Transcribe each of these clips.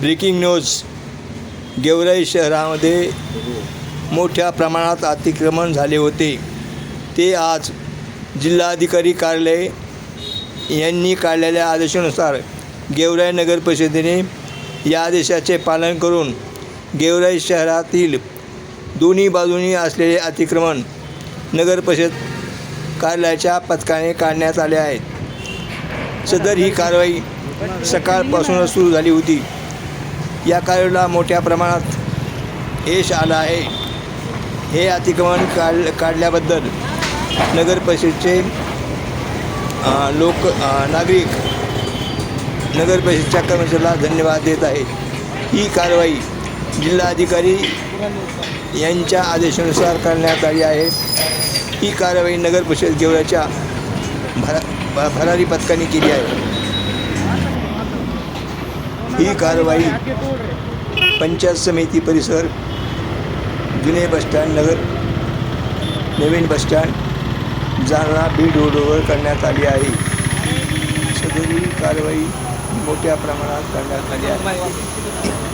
Breaking news. Georai शहरामध्ये मोठ्या प्रमाणात अतिक्रमण झाले होते. ते आज जिल्हाधिकारी कार्यालय यांनी काढलेल्या आदेशानुसार गेवराई नगर परिषदेने या आदेशाचे पालन करून गेवराई शहरातील दोन्ही बाजूनी असलेले अतिक्रमण नगरपरिषद कार्यालयाच्या पथकाने काढण्यात आले आहेत. सदर ही कारवाई सकाळपासूनच सुरू झाली होती. या कारवाईला मोठ्या प्रमाणात यश आलं आहे. हे अतिक्रमण काढ काढल्याबद्दल नगरपरिषदचे लोक नागरिक नगरपरिषदच्या कर्मचाऱ्याला धन्यवाद देत आहेत. ही कारवाई जिल्हाधिकारी यांच्या आदेशानुसार करण्यात आली आहे. ही कारवाई नगर परिषद गेवराच्या भरा भरारी पथकाने केली आहे. ही कारवाई पंचायत समिती परिसर जुने बसस्टँड नगर नवीन बसस्टँड जालना बीड रोडवर करण्यात आली आहे. सदरी कारवाई मोठ्या प्रमाणात करण्यात आली आहे.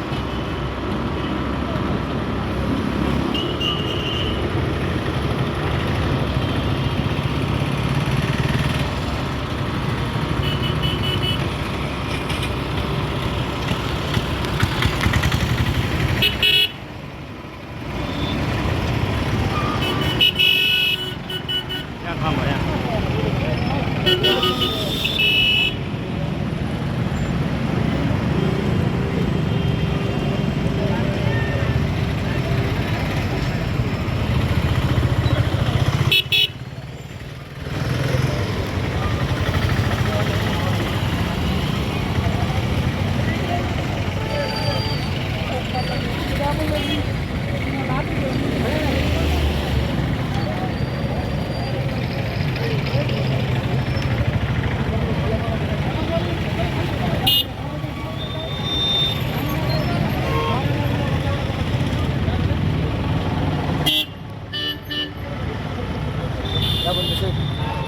Sabon Busog.